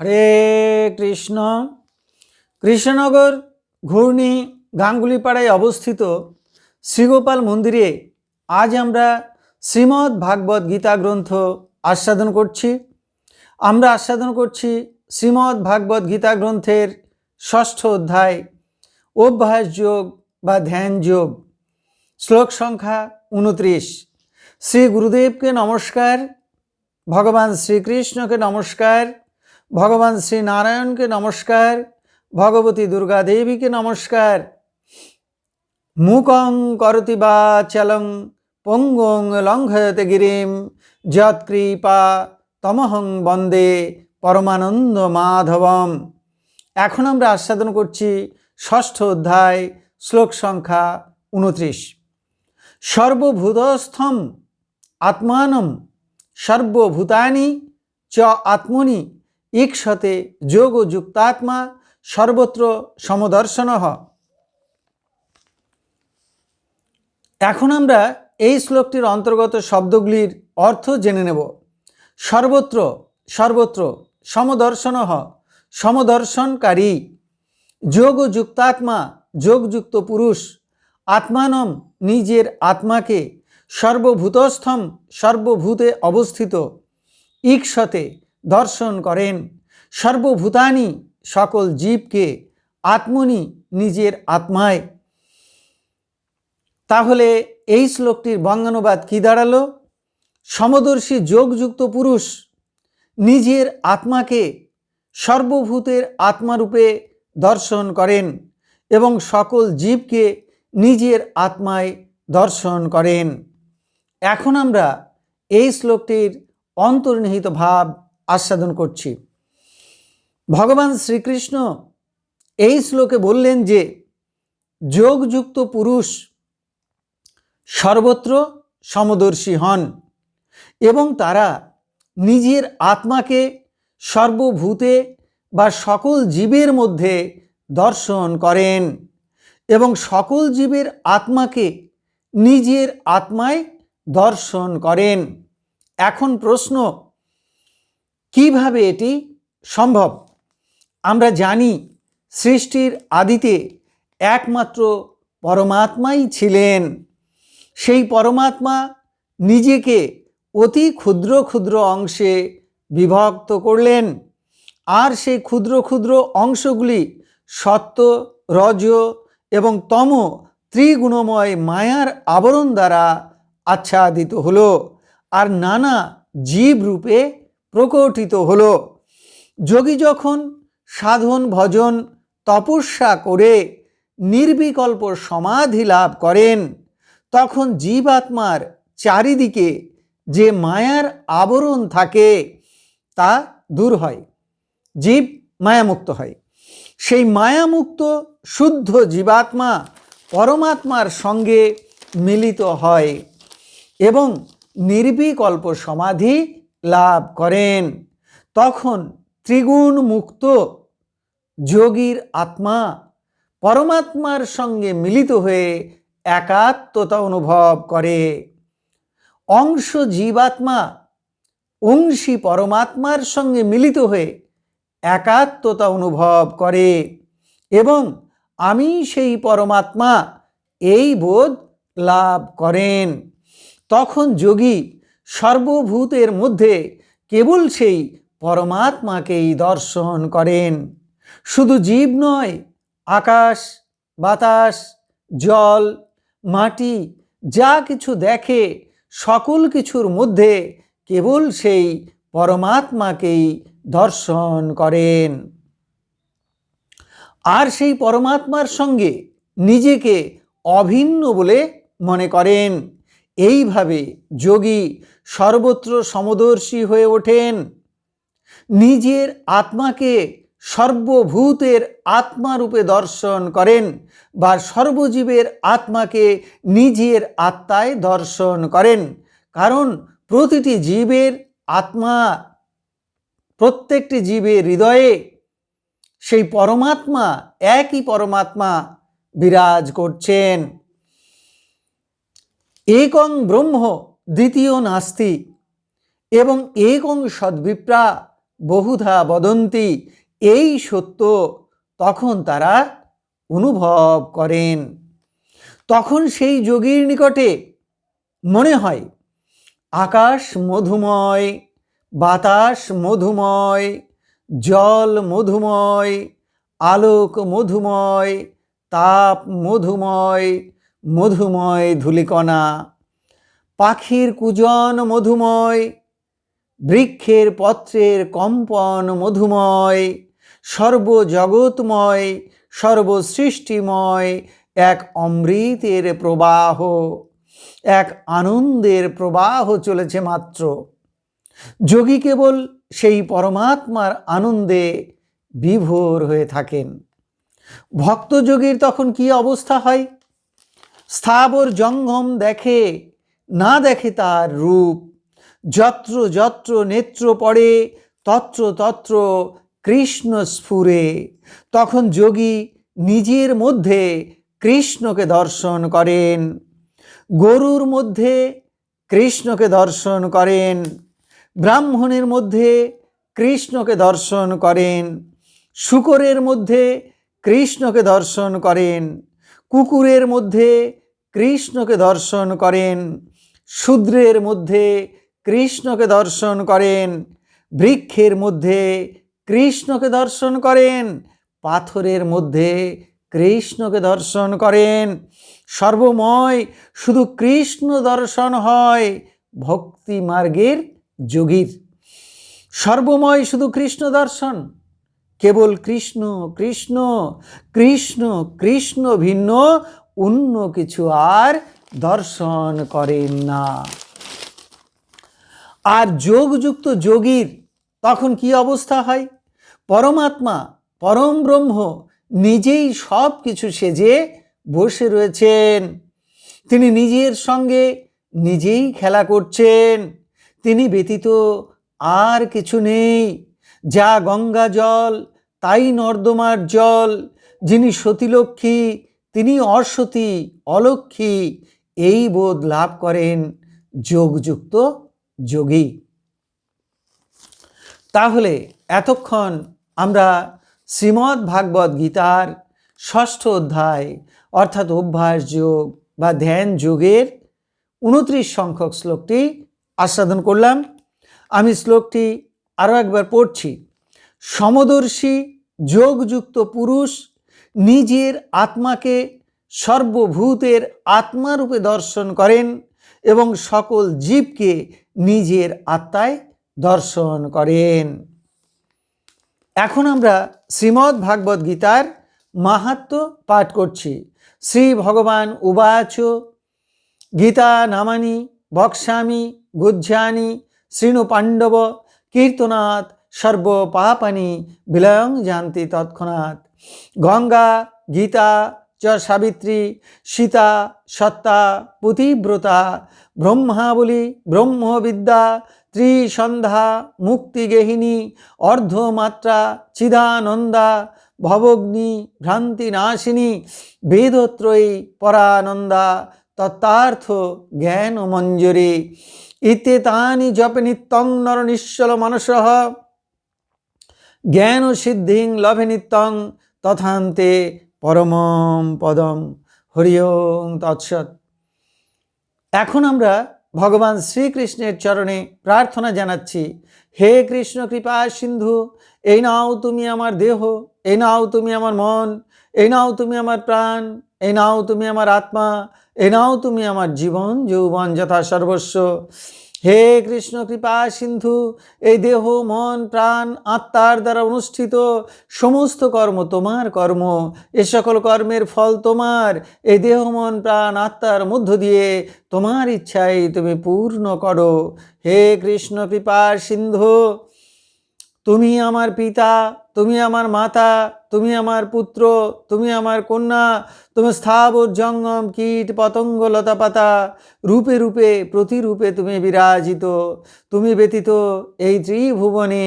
হরে কৃষ্ণ। কৃষ্ণনগর ঘূর্ণি গাঙ্গুলিপাড়ায় অবস্থিত শ্রীগোপাল মন্দিরে আজ আমরা শ্রীমদ্ ভাগবত গীতা গ্রন্থ আস্বাদন করছি। আমরা আস্বাদন করছি শ্রীমদ্ ভাগবত গীতা গ্রন্থের ষষ্ঠ অধ্যায়, অভ্যাস যোগ বা ধ্যান যোগ, শ্লোক সংখ্যা উনত্রিশ। শ্রী গুরুদেবকে নমস্কার, ভগবান শ্রীকৃষ্ণকে নমস্কার ভগবান শ্রী নারায়ণকে নমস্কার, ভগবতী দুর্গা দেবীকে নমস্কার। মুকং করতি বা চলং, পঙ্গং লঙ্ঘয়তে গিরিম যৎকৃপা তমহং বন্দে পরমানন্দ মাধবম। এখন আমরা আস্বাদন করছি ষষ্ঠ অধ্যায়, শ্লোক সংখ্যা উনত্রিশ সর্বভূতস্থম আত্মানম, সর্বভূতানি চ আত্মনি ঈক্ষতে যোগ ও যুক্তাত্মা সর্বত্র সমদর্শন। এখন আমরা এই শ্লোকটির অন্তর্গত শব্দগুলির অর্থ জেনে নেব। সর্বত্র সর্বত্র সমদর্শন, সমদর্শনকারী। যোগ যুক্তাত্মা, যোগযুক্ত পুরুষ, আত্মানম নিজের আত্মাকে সর্বভূতস্থম, সর্বভূতে অবস্থিত। ঈক্ষতে দর্শন করেন। সর্বভূতানি সকল জীবকে আত্মনি নিজের আত্মায়। তাহলে এই শ্লোকটির বঙ্গানুবাদ কি দাঁড়াল? সমদর্শী যোগযুক্ত পুরুষ নিজের আত্মাকে সর্বভূতের আত্মারূপে দর্শন করেন এবং সকল জীবকে নিজের আত্মায় দর্শন করেন। এখন আমরা এই শ্লোকটির অন্তর্নিহিত ভাব আস্বাদন করছি। ভগবান শ্রীকৃষ্ণ এই শ্লোকে বললেন যে, যোগযুক্ত পুরুষ সর্বত্র সমদর্শী হন এবং তারা নিজের আত্মাকে সর্বভূতে বা সকল জীবের মধ্যে দর্শন করেন এবং সকল জীবের আত্মাকে নিজের আত্মায় দর্শন করেন। এখন প্রশ্ন কীভাবে এটি সম্ভব? আমরা জানি সৃষ্টির আদিতে একমাত্র পরমাত্মাই ছিলেন। সেই পরমাত্মা নিজেকে অতি ক্ষুদ্র ক্ষুদ্র অংশে বিভক্ত করলেন। আর সেই ক্ষুদ্র ক্ষুদ্র অংশগুলি সত্য, রজ এবং তম ত্রিগুণময় মায়ার আবরণ দ্বারা আচ্ছাদিত হলো। আর নানা জীব রূপে প্রকটিত হল। যোগী যখন সাধন, ভজন, তপস্যা করে নির্বিকল্প সমাধি লাভ করেন, তখন জীবাত্মার চারিদিকে যে মায়ার আবরণ থাকে তা দূর হয়, জীব মায়ামুক্ত হয়। সেই মায়ামুক্ত, শুদ্ধ জীবাত্মা পরমাত্মার সঙ্গে মিলিত হয় এবং নির্বিকল্প সমাধি লাভ করেন। তখন ত্রিগুণ মুক্ত যোগীর আত্মা পরমাত্মার সঙ্গে মিলিত হয়ে একাত্মতা অনুভব করে। অংশ জীবাত্মা অংশী পরমাত্মার সঙ্গে মিলিত হয়ে একাত্মতা অনুভব করে এবং আমি সেই পরমাত্মা এই বোধ লাভ করেন। তখন যোগী সর্বভূতের মধ্যে কেবল সেই পরমাত্মাকেই দর্শন করেন। শুধু জীব নয়, আকাশ, বাতাস, জল, মাটি, যা কিছু দেখে, সকল কিছুর মধ্যে কেবল সেই পরমাত্মাকেই দর্শন করেন। আর সেই পরমাত্মার সঙ্গে নিজেকে অভিন্ন বলে মনে করেন। এইভাবে যোগী সর্বত্র সমদর্শী হয়ে ওঠেন। নিজের আত্মাকে সর্বভূতের আত্মারূপে দর্শন করেন বা সর্বজীবের আত্মাকে নিজের আত্মায় দর্শন করেন। কারণ প্রতিটি জীবের আত্মা, প্রত্যেকটি জীবের হৃদয়ে সেই পরমাত্মা, একই পরমাত্মা বিরাজ করছেন। একং ব্রহ্ম দ্বিতীয় নাস্তি, এবং একং সদ্বিপ্রা বহুধা বদন্তি, এই সত্য তখন তারা অনুভব করেন। তখন সেই যোগীর নিকটে মনে হয়, আকাশ মধুময়, বাতাস মধুময়, জল মধুময়, আলোক মধুময়, তাপ মধুময় মধুময় ধূলিকণা, পাখির কুজন মধুময়, বৃক্ষের পত্রের কম্পন মধুময়, সর্বজগৎময়, সর্বসৃষ্টিময়, এক অমৃতের প্রবাহ, এক আনন্দের প্রবাহ চলেছে মাত্র। যোগী কেবল সেই পরমাত্মার আনন্দে বিভোর হয়ে থাকেন। ভক্তযোগীর তখন কি অবস্থা হয়? স্থাবর জঙ্গম দেখে, না দেখে তার রূপ। যত্র যত্র নেত্র পড়ে, তত্র তত্র কৃষ্ণ স্ফুরে। তখন যোগী নিজের মধ্যে কৃষ্ণকে দর্শন করেন। গরুর মধ্যে কৃষ্ণকে দর্শন করেন। ব্রাহ্মণের মধ্যে কৃষ্ণকে দর্শন করেন। শুকরের মধ্যে কৃষ্ণকে দর্শন করেন। কুকুরের মধ্যে কৃষ্ণকে দর্শন করেন, শূদ্রের মধ্যে কৃষ্ণকে দর্শন করেন, বৃক্ষের মধ্যে কৃষ্ণকে দর্শন করেন, পাথরের মধ্যে কৃষ্ণকে দর্শন করেন। সর্বময় শুধু কৃষ্ণ দর্শন হয় ভক্তি মার্গের যোগীর। সর্বময় শুধু কৃষ্ণ দর্শন কেবল কৃষ্ণ কৃষ্ণ কৃষ্ণ কৃষ্ণ ভিন্ন, অন্য কিছু আর দর্শন করেন না। আর যোগযুক্ত যোগীর তখন কি অবস্থা হয়? পরমাত্মা, পরম ব্রহ্ম নিজেই সব কিছু সেজে বসে রয়েছেন। তিনি নিজের সঙ্গে নিজেই খেলা করছেন। তিনি ব্যতীত আর কিছু নেই। যা গঙ্গা জল, তাই নর্দমার জল। যিনি সতীলক্ষ্মী, তিনি অসতী, অলক্ষ্মী। এই বোধ লাভ করেন যোগযুক্ত যোগী। তাহলে এতক্ষণ আমরা শ্রীমদ্ ভাগবত গীতার ষষ্ঠ অধ্যায়, অর্থাৎ অভ্যাস যোগ বা ধ্যান যোগের উনত্রিশ সংখ্যক শ্লোকটি আস্বাদন করলাম। আমি শ্লোকটি আরও একবার পড়ছি। সমদর্শী, যোগযুক্ত পুরুষ নিজের আত্মাকে সর্বভূতের আত্মারূপে দর্শন করেন এবং সকল জীবকে নিজের আত্মায় দর্শন করেন। এখন আমরা শ্রীমদ্ ভাগবত গীতার মাহাত্ম পাঠ করছি। শ্রী ভগবান উবাচ, গীতা নামানি বক্সামি গুজ্জানি শৃণু পাণ্ডব কীর্তনাথ সর্ব পাপানি বিলয়ং জানতি তৎক্ষণাৎ। গঙ্গা, গীতা, চ সাবিত্রী, সীতা, সত্তা, পুতিব্রতা, ব্রহ্মাবলী, ব্রহ্মবিদ্যা, ত্রিসন্ধ্যা, মুক্তিগেহিনী, অর্ধমাত্রা, চিদানন্দা, ভবগ্নি, ভ্রান্তিনাশিনী, বেদত্রয়ী পরানন্দা, তত্ত্বার্থ জ্ঞান মঞ্জুরি ইত্যেতানি জপ নিত্যং নর নিশ্চল মানসহ। জ্ঞান সিদ্ধিং লভে নিত্যং তথান্তে পরমম পদম। হরি ওম তৎসৎ। এখন আমরা ভগবান শ্রীকৃষ্ণের চরণে প্রার্থনা জানাচ্ছি, হে কৃষ্ণ কৃপা সিন্ধু, এই নাও তুমি আমার দেহ, এই নাও তুমি আমার মন, এই নাও তুমি আমার প্রাণ, এই নাও তুমি আমার আত্মা এই নাও তুমি আমার জীবন, যৌবন যথা সর্বস্ব। হে কৃষ্ণ, কৃপা, সিন্ধু, এই দেহ, মন, প্রাণ, আত্মার দ্বারা অনুষ্ঠিত সমস্ত কর্ম তোমার কর্ম। এ সকল কর্মের ফল তোমার এই দেহ, মন, প্রাণ, আত্মার মধ্য দিয়ে তোমার ইচ্ছাই তুমি পূর্ণ করো। হে কৃষ্ণ, কৃপা, সিন্ধু, তুমি আমার পিতা তুমি আমার মাতা, তুমি আমার পুত্র, তুমি আমার কন্যা, তুমি স্থাবর জঙ্গম, কীট, পতঙ্গ, লতা পাতা। রূপে রূপে, প্রতিরূপে তুমি বিরাজিত, তুমি ব্যতীত এই ত্রিভুবনে